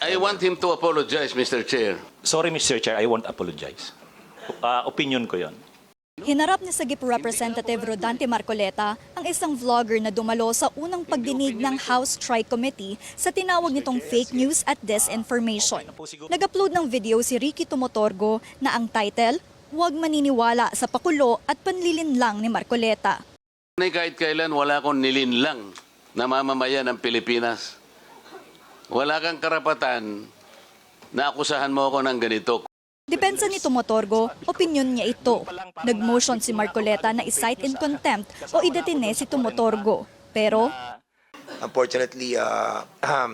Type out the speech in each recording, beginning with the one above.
I want him to apologize, Mr. Chair. Sorry, Mr. Chair, I won't apologize. Ah, opinion ko yon. Hinarap ni Sagip Representative Rodante Marcoleta ang isang vlogger na dumalo sa unang pagdinig ng House Tri-Committee sa tinawag nitong fake news at disinformation. Nag-upload ng video si Ricky Tumotorgo na ang title, Huwag maniniwala sa pakulo at panlilinlang ni Marcoleta. Kahit kailan wala akong nilinlang na mamamayan ng Pilipinas. Wala kang karapatan na akusahan mo ako ng ganito. Depensa ni Tumotorgo, opinyon niya ito. Nag-motion si Marcoleta na i-cite in contempt o idetine si Tumotorgo. Pero Unfortunately, uh,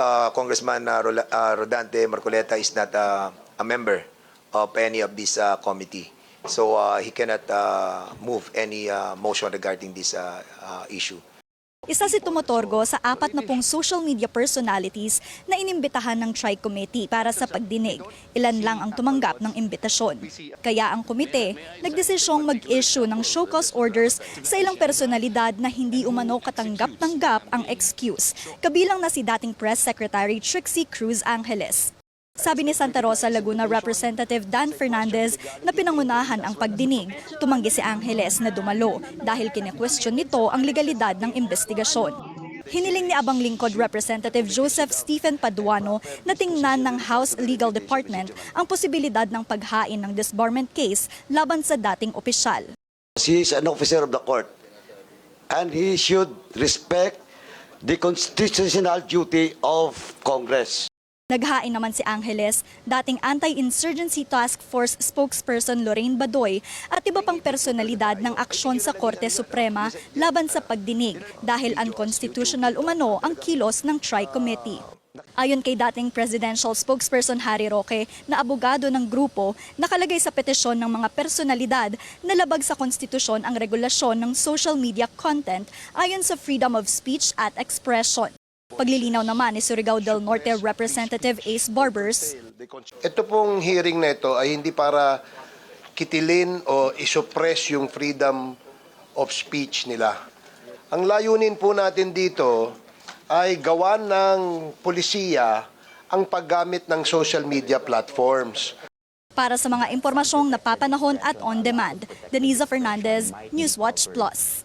uh, Congressman uh, uh, Rodante Marcoleta is not uh, a member of any of this uh, committee. So uh, he cannot uh, move any uh, motion regarding this uh, uh, issue. Isa si Tumotorgo sa apat na pong social media personalities na inimbitahan ng Tri-Committee para sa pagdinig. Ilan lang ang tumanggap ng imbitasyon. Kaya ang komite nagdesisyong mag-issue ng show cause orders sa ilang personalidad na hindi umano katanggap-tanggap ang excuse. Kabilang na si dating Press Secretary Trixie Cruz Angeles. Sabi ni Santa Rosa Laguna Representative Dan Fernandez na pinangunahan ang pagdinig, tumanggi si Angeles na dumalo dahil kine-question nito ang legalidad ng investigasyon. Hiniling ni Abang Lingkod Representative Joseph Stephen Paduano na tingnan ng House Legal Department ang posibilidad ng paghain ng disbarment case laban sa dating opisyal. He is an officer of the court and he should respect the constitutional duty of Congress. Naghain naman si Angeles, dating Anti-Insurgency Task Force spokesperson Lorraine Badoy at iba pang personalidad ng aksyon sa Korte Suprema laban sa pagdinig dahil unconstitutional umano ang kilos ng Tri-Committee. Ayon kay dating presidential spokesperson Harry Roque na abogado ng grupo, nakalagay sa petisyon ng mga personalidad na labag sa konstitusyon ang regulasyon ng social media content ayon sa freedom of speech at expression. Paglilinaw naman ni Surigao del Norte Representative Ace Barbers, Ito pong hearing na ito ay hindi para kitilin o isuppress yung freedom of speech nila. Ang layunin po natin dito ay gawan ng polisiya ang paggamit ng social media platforms. para sa mga impormasyong napapanahon at on demand. Denisa Fernandez, Newswatch Plus.